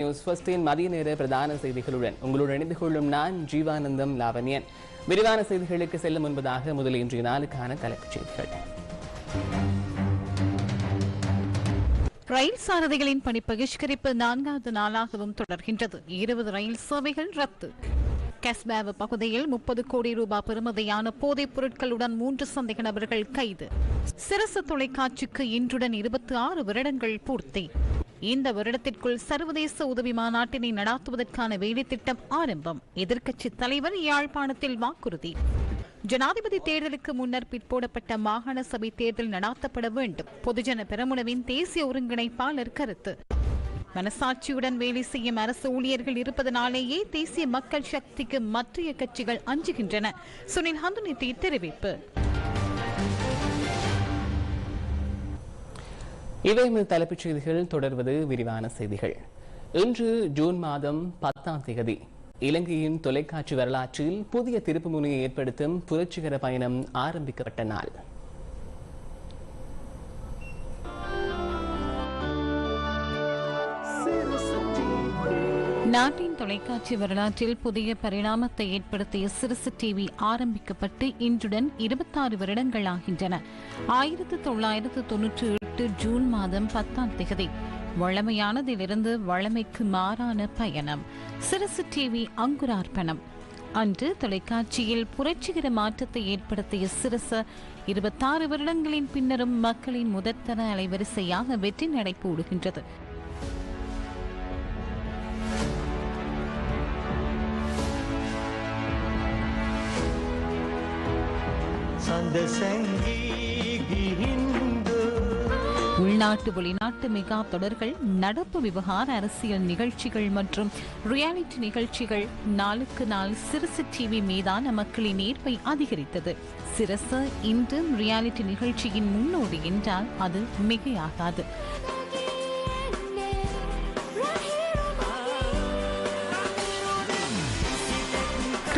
News ஃபர்ஸ்டின் மதிய நேர பிரதான செய்திகளுடன் இணைந்து கொள்ளும் நான் ஜீவானந்தம் லாவண்யன். விரிவான செய்திகளுக்கு செல்லும் முன்பதாக முதல் இன்றைய நாளுக்கான தலைப்புச் செய்திகள். ரயில் சாரதிகளின் பணி பகிஷ்கரிப்பு நான்காவது நாளாகவும் தொடர்கின்றது. இருபது ரயில் சேவைகள் ரத்து. பகுதியில் முப்பது கோடி ரூபாய் பெறுமதியான போதைப் பொருட்களுடன் மூன்று சந்தேக நபர்கள் கைது. சிரச தொலைக்காட்சிக்கு இன்றுடன் இருபத்தி ஆறு வருடங்கள் பூர்த்தி. இந்த வருடத்திற்குள் சர்வதேச உதவி மாநாட்டினை நடாத்துவதற்கான வேலைத்திட்டம் ஆரம்பம். எதிர்க்கட்சி தலைவர் யாழ்ப்பாணத்தில் வாக்குறுதி. ஜனாதிபதி தேர்தலுக்கு முன்னர் பிற்போடப்பட்ட மாகாண சபை தேர்தல் நடாத்தப்பட வேண்டும். பொதுஜன பெரமுனவின் தேசிய ஒருங்கிணைப்பாளர் கருத்து. மனசாட்சியுடன் வேலை செய்யும் அரசு ஊழியர்கள் இருப்பதனாலேயே தேசிய மக்கள் சக்திக்கு மற்றைய கட்சிகள் அஞ்சுகின்றன. சுனில் ஹந்துனித்தி தெரிவிப்பு. இவை இந்த தலைப்புச் செய்திகள் தொடர்வது விரிவான செய்திகள். இன்று ஜூன் மாதம் பத்தாம் தேதி இலங்கையின் தொலைக்காட்சி வரலாற்றில் புதிய திருப்புமுனையை ஏற்படுத்தும் புரட்சிகர பயணம் ஆரம்பிக்கப்பட்ட நாள். நாட்டின் தொலைக்காட்சி வரலாற்றில் புதிய பரிணாமத்தை ஏற்படுத்திய சிறுசு டிவி ஆரம்பிக்கப்பட்டு இன்றுடன் இருபத்தாறு வருடங்கள் ஆகின்றன. ஆயிரத்து தொள்ளாயிரத்து தொன்னூற்றி எட்டு ஜூன் மாதம் பத்தாம் திகதி. வழமையானதிலிருந்து வழமைக்கு மாறான பயணம். சிறசு டிவி அங்குரார்ப்பணம். அன்று தொலைக்காட்சியில் புரட்சிகர மாற்றத்தை ஏற்படுத்திய சிரச இருபத்தாறு வருடங்களின் பின்னரும் மக்களின் முதற்தர அலைவரிசையாக வெற்றி நடைப்பு விடுகின்றது சந்த சங்கீகிரின் உள்நாட்டு வெளிநாட்டு மெகா தொடர்கள் நடப்பு விவகார அரசியல் நிகழ்ச்சிகள் மற்றும் ரியாலிட்டி நிகழ்ச்சிகள் நாளுக்கு நாள் சிறுசு டிவி மீதான மக்களின் ஈர்ப்பை அதிகரித்தது. சிறசு இன்று ரியாலிட்டி நிகழ்ச்சியின் முன்னோடி என்றால் அது மிகையாகாது.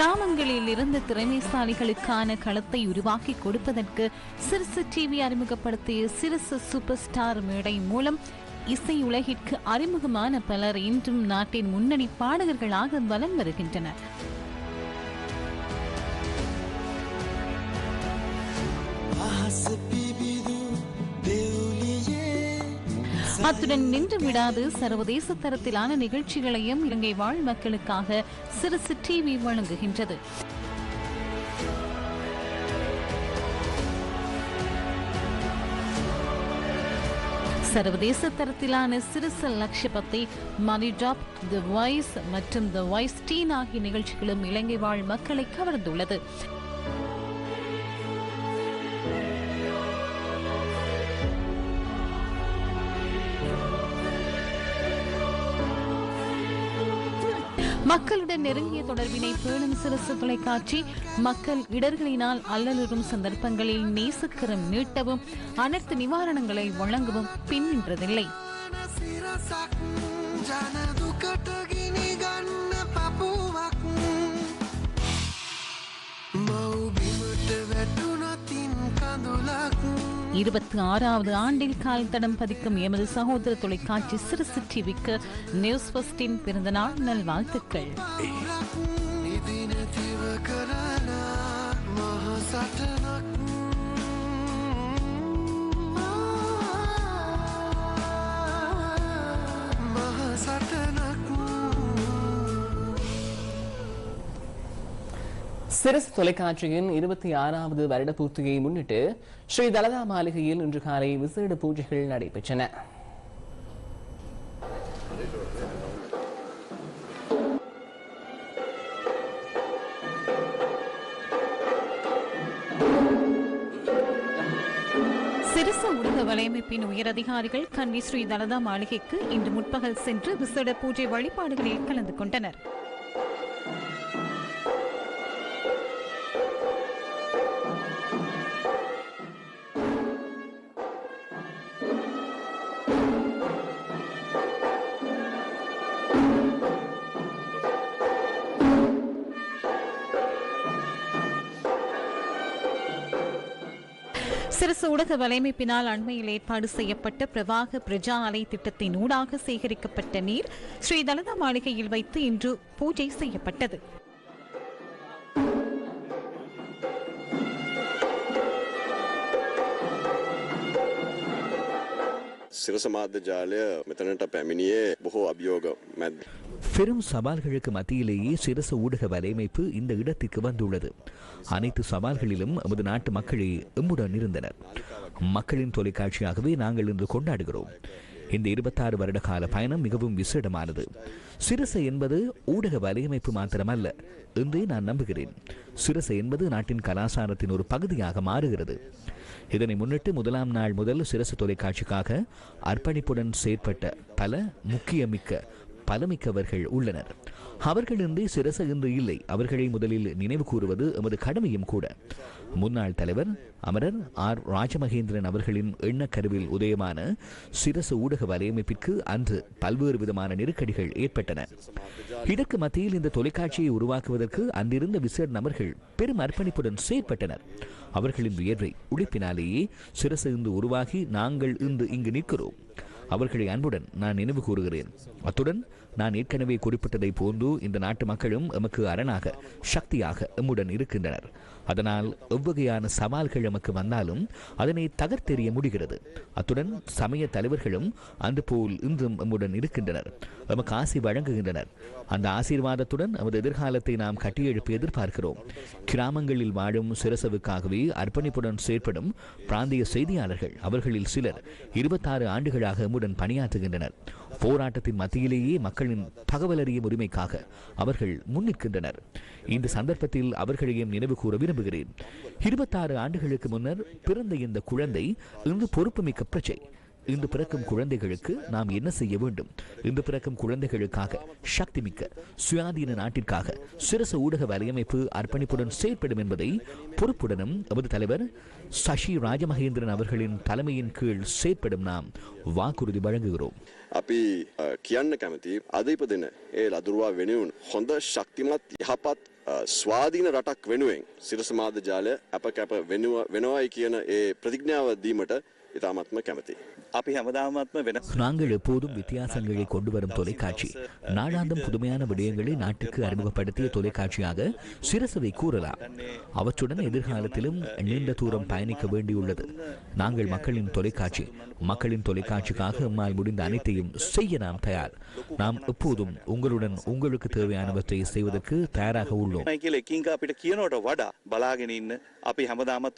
கிராமங்களில் இருந்து திறமைசாலிகளுக்கான களத்தை உருவாக்கி கொடுப்பதற்கு சிறுசு டிவி அறிமுகப்படுத்திய சிறுசு சூப்பர் ஸ்டார் மேடை மூலம் இசை உலகிற்கு அறிமுகமான பலர் இன்றும் நாட்டின் முன்னணி பாடகர்களாக வலம் வருகின்றனர். ஆசை அத்துடன் நின்று விடாது சர்வதேச தரத்திலான நிகழ்ச்சிகளையும் இலங்கை வாழ் மக்களுக்காக சிறுசு டிவி வழங்குகின்றது. சர்வதேச தரத்திலான சிறுசு லட்சபத்தை மணி டாப் தி வாய்ஸ் மற்றும் தி வாய்ஸ் டீன் ஆகிய நிகழ்ச்சிகளும் இலங்கை வாழ் மக்களை கவர்ந்துள்ளது. மக்களுடன் நெருங்கிய தொடர்பினை பேணும் சிறுசு தொலைக்காட்சி மக்கள் இடர்களினால் அல்லலுறும் சந்தர்ப்பங்களில் நேசக்கரம் நீட்டவும் அனைத்து நிவாரணங்களை வழங்கவும் பின்னின்றதில்லை. இருபத்தி ஆறாவது ஆண்டில் கால் தடம் பதிக்கும் எமது சகோதர தொலைக்காட்சி சிறு சிற்றிவிக்கு நியூஸ் ஃபஸ்டின் பிறந்த நாள் நல்வாழ்த்துக்கள் Satana சிரசு தொலைக்காட்சியின் இருபத்தி ஆறாவது வருட பூர்த்தியை முன்னிட்டு ஸ்ரீ தலதா மாளிகையில் இன்று காலை விசேட பூஜைகள் நடைபெற்றன. சிறுச ஊடக வலையமைப்பின் உயரதிகாரிகள் கன்னி ஸ்ரீ தலதா மாளிகைக்கு இன்று முற்பகல் சென்று விசேட பூஜை வழிபாடுகளில் கலந்து கொண்டனர். ஊடக வலையமைப்பினால் அண்மையில் ஏற்பாடு செய்யப்பட்ட பிரவாக பிரஜா அலை திட்டத்தின் ஊடாக சேகரிக்கப்பட்ட நீர் ஸ்ரீ தலதா மாளிகையில் வைத்து இன்று பூஜை செய்யப்பட்டது. සිරස මාධ්‍ය ජාලය මෙතනට පැමිණියේ බොහෝ අභියෝග මැද්ද. பெரும் சவால்களுக்கு மத்தியிலேயே சிரச ஊடக வலையமைப்பு இந்த இடத்திற்கு வந்துள்ளது அனைத்து சவால்களிலும் எமது நாட்டு மக்களே எம்முடன் இருந்தனர் மக்களின் தொலைக்காட்சியாகவே நாங்கள் இன்று கொண்டாடுகிறோம் இந்த இருபத்தாறு வருட கால பயணம் மிகவும் விசேடமானது. சிறுசை என்பது ஊடக வலையமைப்பு மாத்திரமல்ல என்றே நான் நம்புகிறேன். சிரச என்பது நாட்டின் கலாச்சாரத்தின் ஒரு பகுதியாக மாறுகிறது. இதனை முன்னிட்டு முதலாம் நாள் முதல் சிரசு தொலைக்காட்சிக்காக அர்ப்பணிப்புடன் செயற்பட்ட பல முக்கியமிக்க பலமிக்கவர்கள் உள்ளனர். அவர்களின்றி சிரச இன்று இல்லை அவர்களை முதலில் நினைவு கூறுவது எமது கடமையும் கூட. முன்னாள் தலைவர் அமரர் ஆர். ராஜமகேந்திரன் அவர்களின் எண்ணக்கருவில் உதயமான சிரச ஊடக வலையமைப்பிற்கு அன்று பல்வேறு விதமான நெருக்கடிகள் ஏற்பட்டன. இதற்கு மத்தியில் இந்த தொலைக்காட்சியை உருவாக்குவதற்கு அன்றிருந்த விசேட நபர்கள் பெரும் அர்ப்பணிப்புடன் செயற்பட்டனர். அவர்களின் வியர்வை உழைப்பினாலேயே சிரசு இன்று உருவாகி நாங்கள் இன்று இங்கு நிற்கிறோம். அவர்களை அன்புடன் நான் நினைவு கூறுகிறேன். அத்துடன் நான் ஏற்கனவே குறிப்பிட்டதை போன்று இந்த நாட்டு மக்களும் எமக்கு அரணாக சக்தியாக எம்முடன் இருக்கின்றனர். அதனால் எவ்வகையான சவால்கள் எமக்கு வந்தாலும் அதனை தகர்த்தெறிய முடிகிறது. அத்துடன் சமய தலைவர்களும் அந்த போல் இன்றும் எம்முடன் இருக்கின்றனர். எமக்கு ஆசி வழங்குகின்றனர். அந்த ஆசீர்வாதத்துடன் நமது எதிர்காலத்தை நாம் கட்டியெழுப்பி எதிர்பார்க்கிறோம். கிராமங்களில் வாழும் சிரசவுக்காகவே அர்ப்பணிப்புடன் செயற்படும் பிராந்திய செய்தியாளர்கள் அவர்களில் சிலர் இருபத்தாறு ஆண்டுகளாக எம்முடன் பணியாற்றுகின்றனர். போராட்டத்தின் மத்தியிலேயே மக்களின் தகவல் அறியும் உரிமைக்காக அவர்கள் முன்னிற்கின்றனர் இந்த சந்தர்ப்பத்தில் அவர்களையும் நினைவு கூற விரும்புகிறேன். இருபத்தாறு ஆண்டுகளுக்கு முன்னர் பிறந்த இந்த குழந்தை இன்று பொறுப்புமிக்க பிரச்சனை இன்று பிறக்கும் குழந்தைகளுக்கு நாம் என்ன செய்ய வேண்டும் இன்று பிறக்கும் குழந்தைகளுக்காக சக்திமிக்க சுயாதீன நாட்டிற்காக சிரச ஊடக வலையமைப்பு அர்ப்பணிப்புடன் செயற்படும் என்பதை பொறுப்புடனும் எமது தலைவர் சசி ராஜமகேந்திரன் அவர்களின் தலைமையின் கீழ் செயற்படும் நாம் வாக்குறுதி வழங்குகிறோம் අපි අ, කියන්න කැමති අද ඉපදෙන ඒ ලදුරවා වෙනුවන් හොඳ ශක්තිමත් යහපත් අ, ස්වාධීන රටක් වෙනුවෙන් සිරසමාධ ජාලය අප කැප වෙනුව වෙනවායි කියන ඒ ප්‍රතිඥාව දීමට ඉතාමත්ම කැමති. අපි හැමදාමත්ම වෙන நாங்கள் எப்போதும் வித்தியாசங்களை கொண்டு வரும் தொலைக்காட்சி நாளாந்தம் புதுமையான விடயங்களை நாட்டுக்கு அறிமுகப்படுத்திய தொலைக்காட்சியாக சிரசவை கூறலாம் அவற்றுடன் எதிர்காலத்திலும் நீண்ட தூரம் பயணிக்க வேண்டியுள்ளது நாங்கள் மக்களின் தொலைக்காட்சி மக்களின் தொலைக்காட்சிக்காக எம்மால் முடிந்த அனைத்தையும் செய்ய நாம் தயார் நாம் எப்போதும் உங்களுடன் உங்களுக்கு தேவையானவற்றை செய்வதற்கு தயாராக உள்ளோம் යි කියල එකින්ක අපිට කියනවට වඩා බලාගෙන ඉන්න අපි හැමදාමත්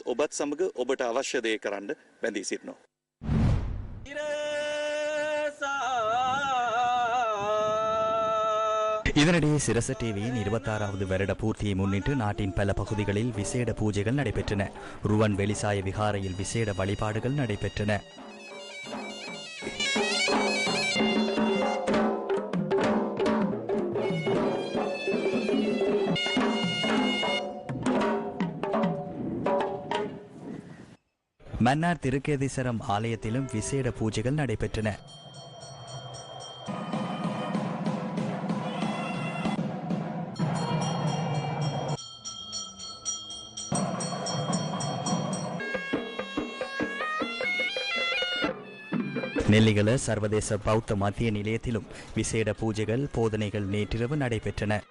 இதனிடையே சிரச டிவியின் இருபத்தாறாவது வருட பூர்த்தியை முன்னிட்டு நாட்டின் பல பகுதிகளில் விசேட பூஜைகள் நடைபெற்றன. ருவன் வெளிசாய விகாரையில் விசேட வழிபாடுகள் நடைபெற்றன. மன்னார் திருக்கேதீஸ்வரம் ஆலயத்திலும் விசேட பூஜைகள் நடைபெற்றன. நெல்லிகள சர்வதேச பௌத்த மத்திய நிலையத்திலும் விசேட பூஜைகள் போதனைகள் நேற்றிரவு நடைபெற்றன.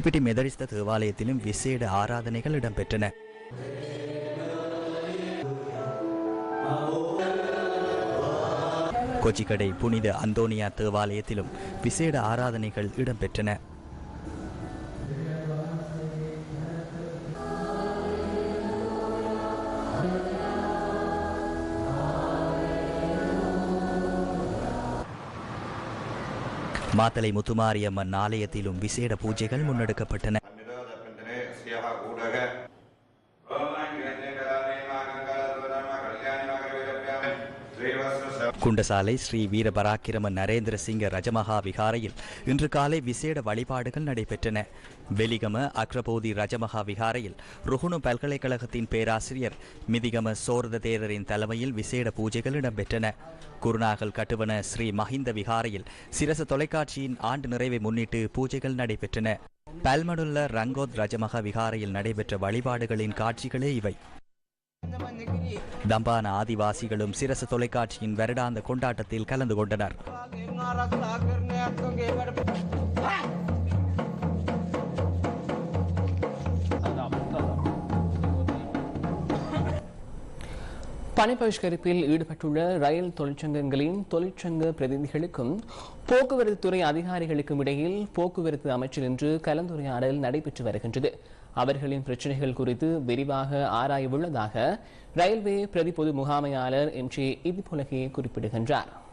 கொல்லுப்பிட்டி மெதடிஸ்த தேவாலயத்திலும் விசேட ஆராதனைகள் இடம்பெற்றன. கொச்சிக்கடை புனித அந்தோனியா தேவாலயத்திலும் விசேட ஆராதனைகள் இடம்பெற்றன. மாத்தலை முத்துமாரியம்மன் ஆலயத்திலும் விசேட பூஜைகள் முன்னெடுக்கப்பட்டன. குண்டசாலை ஸ்ரீ வீரபராக்கிரம நரேந்திர சிங்க ரஜமகா விகாரையில் இன்று காலை விசேட வழிபாடுகள் நடைபெற்றன. வெலிகம அக்ரபோதி ரஜமகா விகாரையில் ருகுணு பல்கலைக்கழகத்தின் பேராசிரியர் மிதிகம சோரத தேரரின் தலைமையில் விசேட பூஜைகள் இடம்பெற்றன. குருநாகல் கட்டுவன ஸ்ரீ மஹிந்த விகாரையில் சிரச தொலைக்காட்சியின் ஆண்டு நிறைவை முன்னிட்டு பூஜைகள் நடைபெற்றன. பல்மடுள்ள ரங்கோத் ரஜமகா விகாரையில் நடைபெற்ற வழிபாடுகளின் காட்சிகளே இவை. தம்பான ஆதிவாசிகளும் சிரச தொலைக்காட்சியின் வருடாந்த கொண்டாட்டத்தில் கலந்து கொண்டனர். பணி பகிஷ்கரிப்பில் ஈடுபட்டுள்ள ரயில் தொழிற்சங்கங்களின் தொழிற்சங்க பிரதிநிதிகளுக்கும் போக்குவரத்து துறை அதிகாரிகளுக்கும் இடையில் போக்குவரத்து அமைச்சர் இன்று கலந்துரையாடல் நடைபெற்று வருகின்றது. அவர்களின் பிரச்சனைகள் குறித்து விரிவாக ஆராயவுள்ளதாக ரயில்வே பிரதி பொது முகாமையாளர் எம் ஜே குறிப்பிடுகின்றார்.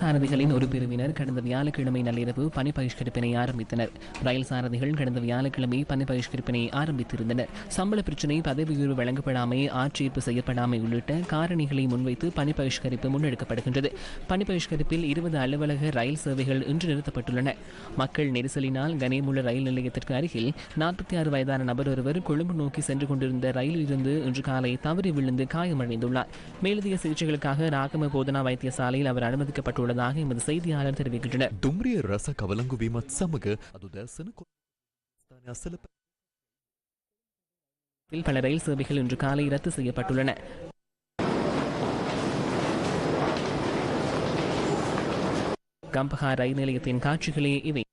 சாரதிகளின் ஒரு பிரிவினர் கடந்த வியாழக்கிழமை நள்ளிரவு பணி பகிஷ்கரிப்பினை ஆரம்பித்தனர். ரயில் சாரதிகள் கடந்த வியாழக்கிழமை பணி பகிஷ்கரிப்பினை ஆரம்பித்திருந்தனர். சம்பள பிரச்சினை பதவி உயர்வு வழங்கப்படாமை ஆட்சேர்ப்பு செய்யப்படாமை உள்ளிட்ட காரணிகளை முன்வைத்து பணி பகிஷ்கரிப்பு முன்னெடுக்கப்படுகின்றது. பணி பகிஷ்கரிப்பில் இருபது அலுவலக ரயில் சேவைகள் இன்று நிறுத்தப்பட்டுள்ளன. மக்கள் நெரிசலினால் கனேமுள்ள ரயில் நிலையத்திற்கு அருகில் நாற்பத்தி ஆறு வயதான நபர் ஒருவர் கொழும்பு நோக்கி சென்று கொண்டிருந்த ரயிலில் இருந்து இன்று காலை தவறி விழுந்து காயமடைந்துள்ளார். மேலதிக சிகிச்சைகளுக்காக ராகம போதனா வைத்தியசாலையில் அவர் அனுமதிக்கப்பட்டுள்ளார். அனுமதிக்கப்பட்டுள்ளதாக எமது செய்தியாளர் தெரிவிக்கின்றனர் දුම්රිය රස කවලංගුවීමත් සමග අදු දැසන ස්ථානය අසල இதில் பல ரயில் சேவைகள் இன்று காலை ரத்து செய்யப்பட்டுள்ளன கம்பஹா ரயில் நிலையத்தின் காட்சிகளே இவை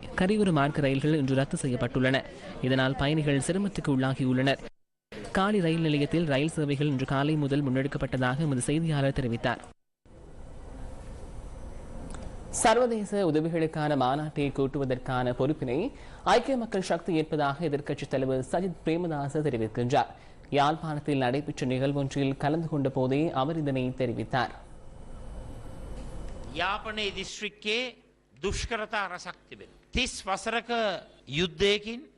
கரிவுறு மார்க்க ரயில்கள் இன்று ரத்து செய்யப்பட்டுள்ளன இதனால் பயணிகள் சிரமத்துக்கு உள்ளாகியுள்ளனர் காலி ரயில் நிலையத்தில் ரயில் சேவைகள் இன்று காலை முதல் முன்னெடுக்கப்பட்டதாக எமது செய்தியாளர் தெரிவித்தார் சர்வதேச உதவிகளுக்கான மாநாட்டை கூட்டுவதற்கான பொறுப்பினை ஐக்கிய மக்கள் சக்தி ஏற்பதாக எதிர்க்கட்சித் தலைவர் சஜித் பிரேமதாச தெரிவிக்கின்றார் யாழ்ப்பாணத்தில் நடைபெற்ற நிகழ்வொன்றில் கலந்து கொண்ட போதே அவர் இதனை தெரிவித்தார் යාපනයේ දිස්ත්‍රික්කේ දුෂ්කරතා රසක් තිබෙන. තිස් වසරක යුද්ධයකින් බැටකා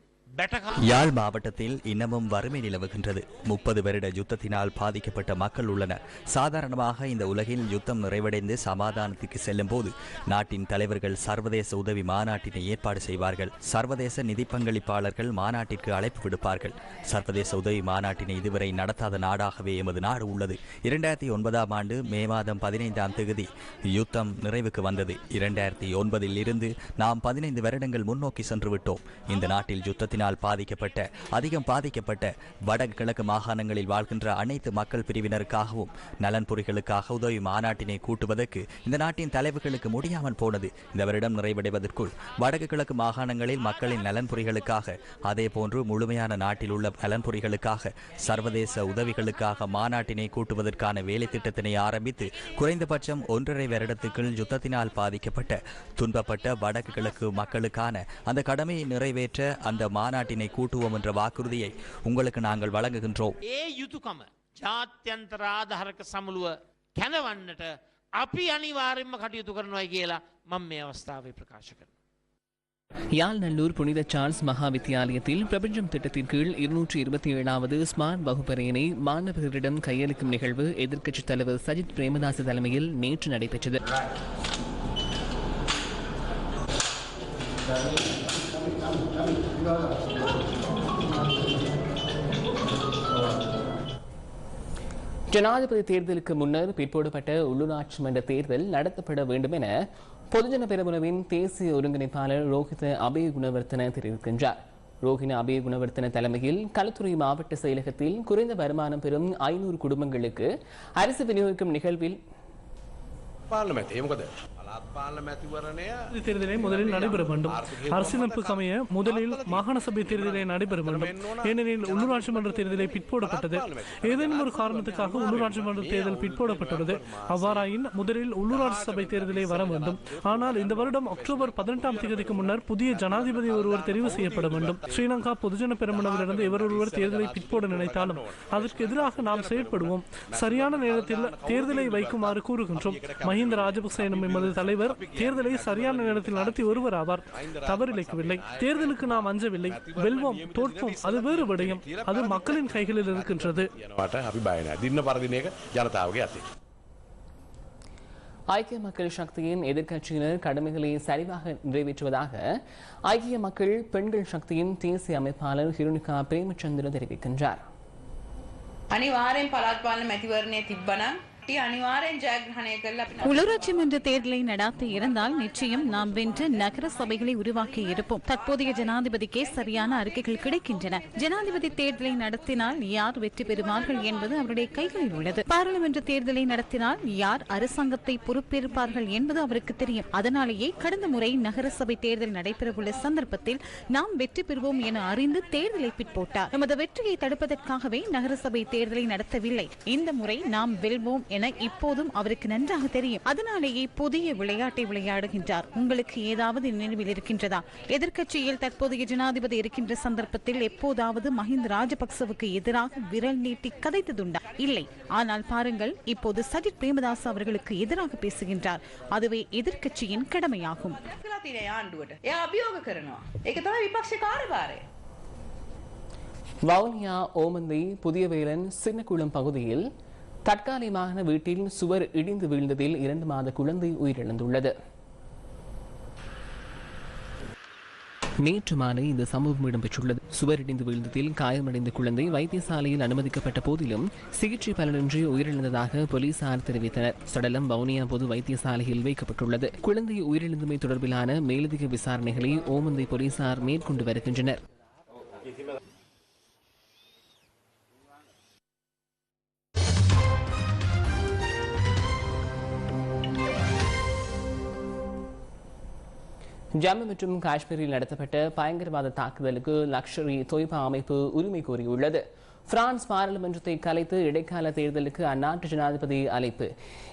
யாழ் மாவட்டத்தில் இன்னமும் வறுமை நிலவுகின்றது. முப்பது வருட யுத்தத்தினால் பாதிக்கப்பட்ட மக்கள் உள்ளனர். சாதாரணமாக இந்த உலகில் யுத்தம் நிறைவடைந்து சமாதானத்துக்கு செல்லும் போது நாட்டின் தலைவர்கள் சர்வதேச உதவி மாநாட்டினை ஏற்பாடு செய்வார்கள். சர்வதேச நிதி பங்களிப்பாளர்கள் மாநாட்டிற்கு அழைப்பு விடுப்பார்கள். சர்வதேச உதவி மாநாட்டினை இதுவரை நடத்தாத நாடாகவே எமது நாடு உள்ளது. இரண்டாயிரத்தி ஒன்பதாம் ஆண்டு மே மாதம் பதினைந்தாம் தேதி யுத்தம் நிறைவுக்கு வந்தது. இரண்டாயிரத்தி ஒன்பதில் இருந்து நாம் பதினைந்து வருடங்கள் முன்னோக்கி சென்று விட்டோம் இந்த நாட்டில் யுத்தத்தினால் நோயினால் பாதிக்கப்பட்ட அதிகம் பாதிக்கப்பட்ட வடகிழக்கு மாகாணங்களில் வாழ்கின்ற அனைத்து மக்கள் பிரிவினருக்காகவும் நலன்புரிகளுக்காக உதவி மாநாட்டினை கூட்டுவதற்கு இந்த நாட்டின் தலைவர்களுக்கு முடியாமல் போனது. இந்த வருடம் நிறைவடைவதற்குள் வடக்கு கிழக்கு மாகாணங்களில் மக்களின் நலன்புரிகளுக்காக அதே போன்று முழுமையான நாட்டில் உள்ள நலன்புரிகளுக்காக சர்வதேச உதவிகளுக்காக மாநாட்டினை கூட்டுவதற்கான வேலை திட்டத்தினை ஆரம்பித்து குறைந்தபட்சம் ஒன்றரை வருடத்துக்குள் யுத்தத்தினால் பாதிக்கப்பட்ட துன்பப்பட்ட வடக்கு கிழக்கு மக்களுக்கான அந்த கடமையை நிறைவேற்ற அந்த மாநாட்டினை கூட்டுவோம் என்ற வாக்குறுதியை உங்களுக்கு நாங்கள் வழங்குகின்றோம் ඒ යුතුකම ජාත්‍යන්තරාධහරක සමුළුව කැනවන්නට අපි අනිවාරෙන්ම කටයුතු කරනවයි කියලා මම මේ අවස්ථාවේ ප්‍රකාශ කරන. யாழ்நல்லூர் புனித சார்ல்ஸ் மகா வித்தியாலயத்தில் பிரபஞ்சம் திட்டத்தின் கீழ் இருநூற்றி இருபத்தி ஏழாவது ஸ்மார்ட் வகுப்பறையினை மாணவர்களிடம் கையளிக்கும் நிகழ்வு எதிர்க்கட்சித் தலைவர் சஜித் பிரேமதாச தலைமையில் நேற்று நடைபெற்றது ஜனாதிபதி தேர்தலுக்கு முன்னர் பிற்போடுபட்ட உள்ளூராட்சி மன்ற தேர்தல் நடத்தப்பட வேண்டும் என பொதுஜன பெருமுறவின் தேசிய ஒருங்கிணைப்பாளர் ரோஹித அபய குணவர்த்தன தெரிவிக்கின்றார். ரோஹின அபய குணவர்த்தன தலைமையில் களத்துறை மாவட்ட செயலகத்தில் குறைந்த வருமானம் பெறும் ஐநூறு குடும்பங்களுக்கு அரிசி விநியோகிக்கும் நிகழ்வில் தேர்தலை முதலில் நடைபெற வேண்டும். அரசியலமைப்புக்கமைய முதலில் மாகாண சபை தேர்தலை நடைபெற வேண்டும். ஏனெனில் உள்ளூராட்சி மன்ற தேர்தலை பிற்போடப்பட்டது. ஏதேனும் ஒரு காரணத்துக்காக உள்ளூராட்சி மன்ற தேர்தல் பிற்போடப்பட்டுள்ளது. அவ்வாறாயின் முதலில் உள்ளூராட்சி சபை தேர்தலை வர வேண்டும். ஆனால் இந்த வருடம் அக்டோபர் பதினெட்டாம் தேதிக்கு முன்னர் புதிய ஜனாதிபதி ஒருவர் தெரிவு செய்யப்பட வேண்டும். ஸ்ரீலங்கா பொதுஜன பெருமனவிலிருந்து இவர் ஒருவர் தேர்தலை பிற்போட நினைத்தாலும் அதற்கு எதிராக நாம் செயற்படுவோம். சரியான நேரத்தில் தேர்தலை வைக்குமாறு கூறுகின்றோம். மஹிந்த ராஜபக்சே எனும் எமது தலைவர் தேர்தலை சரியான நேரத்தில் நடத்தி ஒருவர் ஆவார் தவறிழைக்கவில்லை தேர்தலுக்கு நாம் அஞ்சவில்லை வெல்வோம் தோற்போம் அது வேறு விடயம் அது மக்களின் கைகளில் இருக்கின்றது යනවට අපි බයන දින්න පරදින එක ජනතාවගේ අතේ. ஐக்கிய மக்கள் சக்தியின் எதிர்க்கட்சியினர் கடமைகளை சரிவாக நிறைவேற்றுவதாக ஐக்கிய மக்கள் பெண்கள் சக்தியின் தேசிய அமைப்பாளர் ஹிருணிகா பிரேமச்சந்திர தெரிவிக்கின்றார் අනිවාරයෙන් පළාත් පාලන මැතිවරණය තිබ්බනම් உள்ளூராட்சி மன்ற தேர்தலை நடாத்த இருந்தால் நிச்சயம் நாம் வென்று நகர சபைகளை உருவாக்கி இருப்போம். தற்போதைய ஜனாதிபதிக்கே சரியான அறிக்கைகள் கிடைக்கின்றன. ஜனாதிபதி தேர்தலை நடத்தினால் யார் வெற்றி பெறுவார்கள் என்பது அவருடைய கைகளில் உள்ளது. பாராளுமன்ற தேர்தலை நடத்தினால் யார் அரசாங்கத்தை பொறுப்பேற்பார்கள் என்பது அவருக்கு தெரியும். அதனாலேயே கடந்த முறை நகர சபை தேர்தல் நடைபெறவுள்ள சந்தர்ப்பத்தில் நாம் வெற்றி பெறுவோம் என அறிந்து தேர்தலை பிற்போட்டார். நமது வெற்றியை தடுப்பதற்காகவே நகரசபை தேர்தலை நடத்தவில்லை. இந்த முறை நாம் வெல்வோம் என இப்போதும் அவருக்கு நன்றாக தெரியும். அதனாலேயே புதிய விளையாட்டை விளையாடுகின்றார். உங்களுக்கு ஏதாவது நினைவில் இருக்கின்றதா? எதிர்க்கட்சியில் தற்போதைய ஜனாதிபதி இருக்கின்ற சந்தர்ப்பத்தில் எப்போதாவது மஹிந்த ராஜபக்சவுக்கு எதிராக விரல் நீட்டி கதைத்ததுண்டா? இல்லை. ஆனால் பாருங்கள் இப்போது சஜித் பிரேமதாஸ் அவர்களுக்கு எதிராக பேசுகின்றார். அதுவே எதிர்கட்சியின் கடமையாகும். வவுனியா ஓமந்தி புதியவேலன் சின்னக்குளம் பகுதியில் தற்காலிகமான வீட்டில் சுவர் இடிந்து வீழ்ந்ததில் இரண்டு மாத குழந்தை உயிரிழந்துள்ளது. நேற்று மாலை இந்த சம்பவம் இடம்பெற்றுள்ளது. சுவர் இடிந்து வீழ்ந்ததில் காயமடைந்த குழந்தை வைத்தியசாலையில் அனுமதிக்கப்பட்ட போதிலும் சிகிச்சை பலனின்றி உயிரிழந்ததாக போலீசார் தெரிவித்தனர். சடலம் வவுனியா பொது வைத்தியசாலையில் வைக்கப்பட்டுள்ளது. குழந்தை உயிரிழந்தமை தொடர்பிலான மேலதிக விசாரணைகளை ஓமந்தை போலீசார் மேற்கொண்டு வருகின்றனர். ஜம்மு மற்றும் காஷ்மீரில் நடத்தப்பட்ட பயங்கரவாத தாக்குதலுக்கு லக்ஷரி தொய்பா அமைப்பு உரிமை கோரியுள்ளது. பிரான்ஸ் பாராளுமன்றத்தை கலைத்து இடைக்கால தேர்தலுக்கு அந்நாட்டு ஜனாதிபதி அழைப்பு.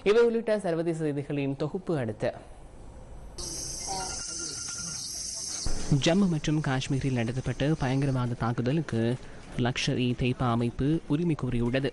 இவை உள்ளிட்ட சர்வதேச செய்திகளின் தொகுப்பு அடுத்து. ஜம்மு மற்றும் காஷ்மீரில் நடத்தப்பட்ட பயங்கரவாத தாக்குதலுக்கு லக்ஷர் இ தெய்பா அமைப்பு உரிமை கோரியுள்ளது.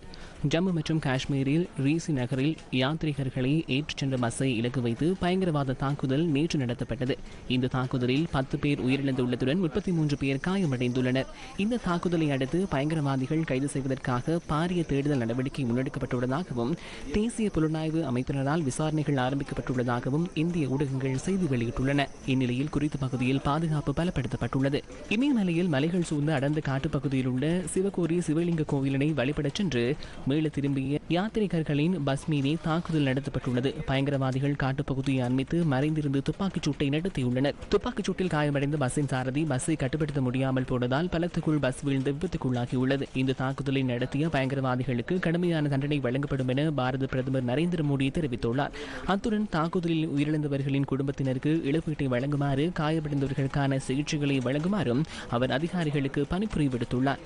ஜம்மு மற்றும் காஷ்மீரில் ரீசி நகரில் யாத்ரீகர்களை ஏற்றுச் சென்ற பஸ்ஸை இலக்கு வைத்து பயங்கரவாத தாக்குதல் நேற்று நடத்தப்பட்டது. இந்த தாக்குதலில் பத்து பேர் உயிரிழந்துள்ளதுடன் முப்பத்தி மூன்று பேர் காயமடைந்துள்ளனர். இந்த தாக்குதலை அடுத்து பயங்கரவாதிகள் கைது செய்வதற்காக பாரிய தேடுதல் நடவடிக்கை முன்னெடுக்கப்பட்டுள்ளதாகவும் தேசிய புலனாய்வு அமைப்பினரால் விசாரணைகள் ஆரம்பிக்கப்பட்டுள்ளதாகவும் இந்திய ஊடகங்கள் செய்தி வெளியிட்டுள்ளன. இந்நிலையில் குறித்த பகுதியில் பாதுகாப்பு பலப்படுத்தப்பட்டுள்ளது. இமயமலையில் மலைகள் சூழ்ந்த அடர்ந்த காட்டுப்பகுதியில் உள்ள சிவகோரி சிவலிங்க கோவிலினை வழிபடச் சென்று மேலே திரும்பிய யாத்திரிகர்களின் பஸ் மீதே தாக்குதல் நடத்தப்பட்டுள்ளது. பயங்கரவாதிகள் காட்டுப்பகுதியை அண்மித்து மறைந்திருந்து துப்பாக்கிச் சூட்டை நடத்தியுள்ளனர். துப்பாக்கிச் சூட்டில் காயமடைந்த பஸ்ஸின் சாரதி பஸ்ஸை கட்டுப்படுத்த முடியாமல் போனதால் பலத்துக்குள் பஸ் வீழ்ந்து விபத்துக்குள்ளாகியுள்ளது. இந்த தாக்குதலை நடத்திய பயங்கரவாதிகளுக்கு கடுமையான தண்டனை வழங்கப்படும் என பாரத பிரதமர் நரேந்திர மோடி தெரிவித்துள்ளார். அத்துடன் தாக்குதலில் உயிரிழந்தவர்களின் குடும்பத்தினருக்கு இழப்பீட்டை வழங்குமாறு காயமடைந்தவர்களுக்கான சிகிச்சைகளை வழங்குமாறும் அவர் அதிகாரிகளுக்கு பணிபுரி விடுத்துள்ளார்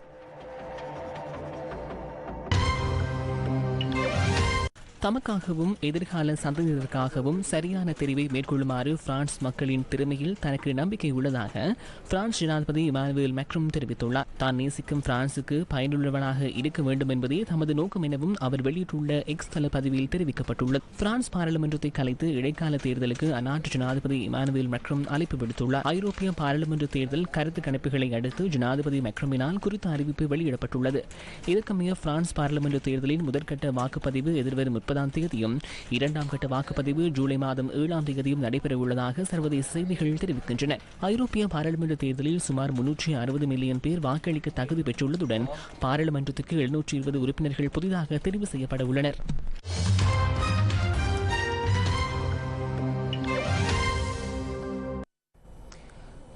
தமக்காகவும் எதிர்கால சந்ததியினருக்காகவும் சரியான தெரிவை மேற்கொள்ளுமாறு பிரான்ஸ் மக்களின் திறமையில் தனக்கு நம்பிக்கை உள்ளதாக பிரான்ஸ் ஜனாதிபதி இமானுவேல் மேக்ரோன் தெரிவித்துள்ளார். தான் நேசிக்கும் பிரான்சுக்கு பயனுள்ளவனாக இருக்க வேண்டும் என்பதே தமது நோக்கம் எனவும் அவர் வெளியிட்டுள்ள எக்ஸ் தள பதிவில் தெரிவிக்கப்பட்டுள்ளது. பிரான்ஸ் பாராளுமன்றத்தை கலைத்து இடைக்கால தேர்தலுக்கு அந்நாட்டு ஜனாதிபதி இமானுவேல் மெக்ரம் அழைப்பு விடுத்துள்ளார். ஐரோப்பிய பாராளுமன்ற தேர்தல் கருத்து கணிப்புகளை அடுத்து ஜனாதிபதி மெக்ரமினால் குறித்த அறிவிப்பு வெளியிடப்பட்டுள்ளது. இதற்கமைய பிரான்ஸ் பாராளுமன்ற தேர்தலின் முதற்கட்ட வாக்குப்பதிவு எதிர்வரும் முப்பதாம் தேதியும் இரண்டாம் கட்ட வாக்குப்பதிவு ஜூலை மாதம் ஏழாம் தேதியும் நடைபெறவுள்ளதாக சர்வதேச செய்திகள் தெரிவிக்கின்றன. ஐரோப்பிய பாராளுமன்ற தேர்தலில் சுமார் முன்னூற்றி அறுபது மில்லியன் பேர் வாக்களிக்க தகுதி பெற்றுள்ளதுடன் பாராளுமன்றத்துக்கு எழுநூற்றி இருபது உறுப்பினர்கள் புதிதாக தெரிவு செய்யப்பட உள்ளனர்.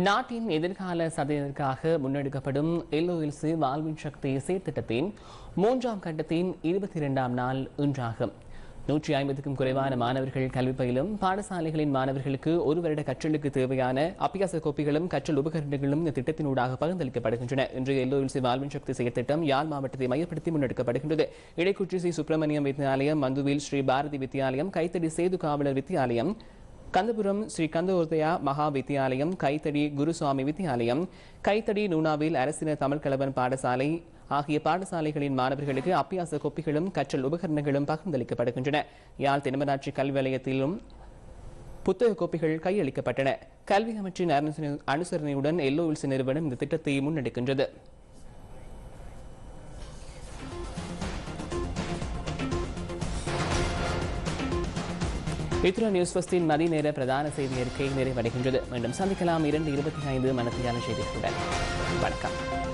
நாட்டின் எதிர்கால சதையினருக்காக முன்னெடுக்கப்படும் எல்ஓஎல்சி வாழ்வின் சக்தி சீர்திட்டத்தின் மூன்றாம் கட்டத்தின் இருபத்தி இரண்டாம் நாள் இன்றாகும். நூற்றி ஐம்பதுக்கும் குறைவான மாணவர்கள் கல்வி பயிலும் பாடசாலைகளின் மாணவர்களுக்கு ஒரு வருட கற்றலுக்கு தேவையான அபியாச கோப்பிகளும் கற்றல் உபகரணங்களும் இந்த திட்டத்தினூடாக பகிர்ந்தளிக்கப்படுகின்றன. இன்றைய சி வாழ்வின் சக்தி செயற்திட்டம் யாழ் மாவட்டத்தை மையப்படுத்தி முன்னெடுக்கப்படுகின்றது. இடைக்குற்றி ஸ்ரீ சுப்பிரமணியம் வித்தியாலயம் மந்துவில் ஸ்ரீ பாரதி வித்தியாலயம் கைத்தடி சேது காவலர் வித்தியாலயம் கந்தபுரம் ஸ்ரீ கந்தோதயா மகா வித்தியாலயம் கைத்தடி குருசுவாமி வித்தியாலயம் கைத்தடி நூனாவில் அரசினர் தமிழ் கலவன் பாடசாலை ஆகிய பாடசாலைகளின் மாணவர்களுக்கு அப்பியாச கொப்பிகளும் கற்றல் உபகரணங்களும் பகிர்ந்தளிக்கப்படுகின்றன. யாழ் தினமராட்சி கல்வி வலயத்திலும் புத்தக கோப்பிகள் கையளிக்கப்பட்டன. கல்வி அமைச்சின் அனுசரணையுடன் எல்லோ நிறுவனம் இந்த திட்டத்தை முன்னெடுக்கின்றது. இத்துடன் நியூஸ் பஸ்டின் மதிய நேர பிரதான செய்தி அறிக்கை நிறைவடைகின்றது. மீண்டும் சந்திக்கலாம் இரண்டு இருபத்தி ஐந்து மனத்தியான செய்திகளுடன். வணக்கம்.